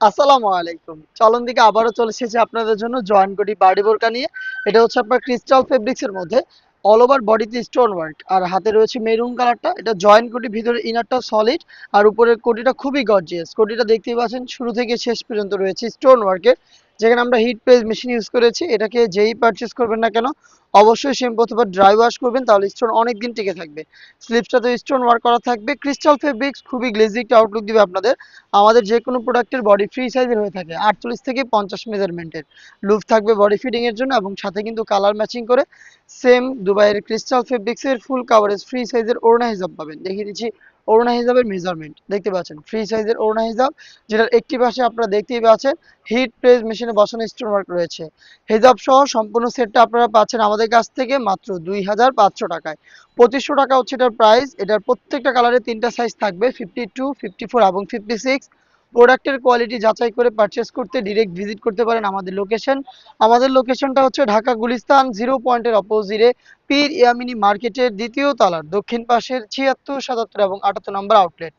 আসসালামু আলাইকুম। চলন দিকে আবারও চলে এসেছে আপনাদের জন্য জয়েন কোটি বাড়ি বোরকা নিয়ে। এটা হচ্ছে আপনার ক্রিস্টাল ফেব্রিক্সের মধ্যে। অল ওভার বডিতে স্টোন ওয়ার্ক আর হাতে রয়েছে মেরুন কালারটা এটা জয়েন কোটি ভিতরে ইনারটা সলিড আর উপরের কোটিটা খুবই গর্জিয়াস কোটিটা দেখতেই পাচ্ছেন, শুরু থেকে শেষ পর্যন্ত রয়েছে স্টোন ওয়ার্কের যেখানে আমরা হিট পেজ মেশিন ইউজ করেছি, এটাকে যেই পারচেস করবেন না কেন, অবশ্যই শ্যাম্পু ড্রাই ওয়াশ করবেন, তাহলে স্টোন অনেক দিন টিকে থাকবে। স্লিপসটাতে স্টোন ওয়ার্ক করা থাকবে। ক্রিস্টাল ফেব্রিক্স খুবই গ্লেজি একটা আউটলুক দিবে আপনাদের। আমাদের যে কোনো প্রোডাক্টের বডি ফ্রি সাইজের হয়ে থাকে, আটচল্লিশ থেকে পঞ্চাশ মেজারমেন্টের লুপ থাকবে বডি ফিটিং এর জন্য এবং সাথে কিন্তু কালার ম্যাচিং করে সেম দুবাইয়ের ক্রিস্টাল ফেব্রিক্সের ফুল কাভারেজ ফ্রি সাইজের ওড়না হিসাব পাবেন। দেখিয়ে দিচ্ছি ওড়না হিসাবের মেজারমেন্ট দেখতে পাচ্ছেন ফ্রি সাইজের ওড়না হিসাব যেটার একটি পাশে আপনারা দেখতেই পাচ্ছেন হিট প্রেস মেশিনে বসানো স্টোন ওয়ার্ক রয়েছে। হিজাব সহ সম্পূর্ণ সেটটা আপনারা পাচ্ছেন আমাদের কাছ থেকে মাত্র দুই হাজার পাঁচশো টাকায়। পঁচিশশো টাকা হচ্ছে এটার প্রাইস এটার প্রত্যেকটা কালারে তিনটা সাইজ থাকবে ফিফটি টু ফিফটি ফোর এবং ফিফটি সিক্স প্রোডাক্টের কোয়ালিটি যাচাই করে পারচেস করতে ডিরেক্ট ভিজিট করতে পারেন আমাদের লোকেশন আমাদের লোকেশনটা হচ্ছে ঢাকা গুলিস্তান জিরো পয়েন্টের অপোজিটে পীর ইয়ামিনী মার্কেটের দ্বিতীয় তলার, দক্ষিণ পাশের ছিয়াত্তর, সাতাত্তর এবং আটাত্তর নম্বর আউটলেট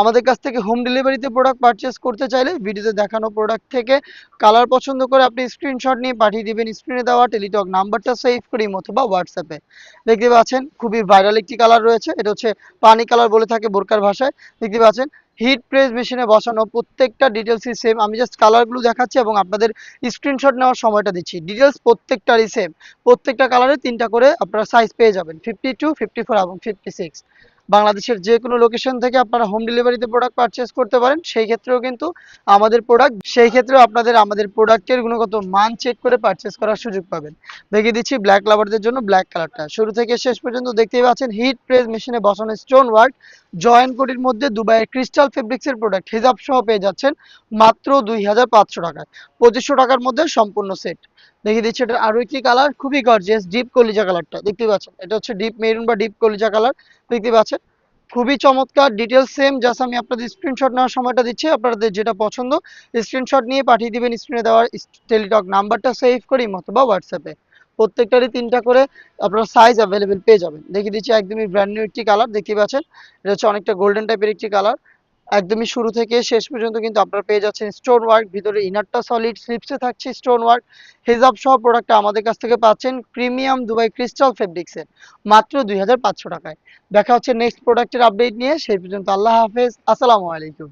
আমাদের কাছ থেকে হোম ডেলিভারিতে প্রোডাক্ট পারচেস করতে চাইলে ভিডিওতে দেখানো প্রোডাক্ট থেকে কালার পছন্দ করে আপনি স্ক্রিনশট নিয়ে পাঠিয়ে দিবেন স্ক্রিনে দেওয়া টেলিটক নাম্বারটা সেভ করি অথবা হোয়াটসঅ্যাপে দেখতে পাচ্ছেন খুবই ভাইরাল একটি কালার রয়েছে, এটা হচ্ছে পানি কালার বলে থাকে বোরকার ভাষায়। দেখতে পাচ্ছেন হিট প্রেস মেশিনে বসানো প্রত্যেকটা ডিটেলসই সেম আমি জাস্ট কালারগুলো দেখাচ্ছি এবং আপনাদের স্ক্রিনশট নেওয়ার সময়টা দিচ্ছি। ডিটেলস প্রত্যেকটারই সেম প্রত্যেকটা কালারে তিনটা করে আপনারা সাইজ পেয়ে যাবেন। ফিফটি টু ফিফটি ফোর এবং ফিফটি সিক্স বাংলাদেশের যে কোনো লোকেশন থেকে আপনারা হোম ডেলিভারিতে প্রোডাক্ট পারচেস করতে পারেন, সেই ক্ষেত্রেও কিন্তু আমাদের প্রোডাক্ট সেই ক্ষেত্রেও আপনাদের, আমাদের প্রোডাক্টের গুণগত মান চেক করে পারচেস করার সুযোগ পাবেন। দেখিয়ে দিচ্ছি ব্ল্যাক লাভারদের জন্য ব্ল্যাক কালারটা শুরু থেকে শেষ পর্যন্ত দেখতেই পাচ্ছেন হিট প্রেস মেশিনে বসানো স্টোন ওয়ার্ক জয়েন কোটির মধ্যে দুবাইয়ের ক্রিস্টাল ফেব্রিক্সের প্রোডাক্ট হিজাব সহ পেয়ে যাচ্ছেন মাত্র দুই হাজার পাঁচশো টাকায়। পঁচিশশো টাকার মধ্যে সম্পূর্ণ সেট দেখিয়ে দিচ্ছি এটা আরও একটি কালার খুবই গর্জিয়াস ডিপ কলিজা কালারটা দেখতে পাচ্ছেন, এটা হচ্ছে ডিপ মেরুন বা ডিপ কলিজা কালার দেখতে পাচ্ছেন। খুবই চমৎকার ডিটেলস সেম জাস্ট আমি আপনাদের স্ক্রিনশট নেওয়ার সময়টা দিচ্ছি, আপনাদের যেটা পছন্দ স্ক্রিনশট নিয়ে পাঠিয়ে দিবেন স্ক্রিনে দেওয়ার টেলিটক নাম্বারটা সেভ করি মতো বা হোয়াটসঅ্যাপে প্রত্যেকটারই তিনটা করে আপনার সাইজ অ্যাভেলেবেল পেয়ে যাবেন। দেখিয়ে দিচ্ছি, একদমই ব্র্যান্ড নিউ একটি কালার দেখতে পাচ্ছেন? এটা হচ্ছে অনেকটা গোল্ডেন টাইপের একটি কালার একদমই শুরু থেকে শেষ পর্যন্ত কিন্তু আপনারা পেয়ে যাচ্ছেন স্টোন ওয়ার্ক ভিতরে ইনারটা সলিড স্লিপসে থাকছে স্টোন ওয়ার্ক হেজাব সহ প্রোডাক্ট আমাদের কাছ থেকে পাচ্ছেন প্রিমিয়াম দুবাই ক্রিস্টাল ফেব্রিক্সের মাত্র দুই হাজার পাঁচশো টাকায়। দেখা হচ্ছে নেক্সট প্রোডাক্টের আপডেট নিয়ে, সেই পর্যন্ত আল্লাহ হাফেজ, আসসালামু আলাইকুম।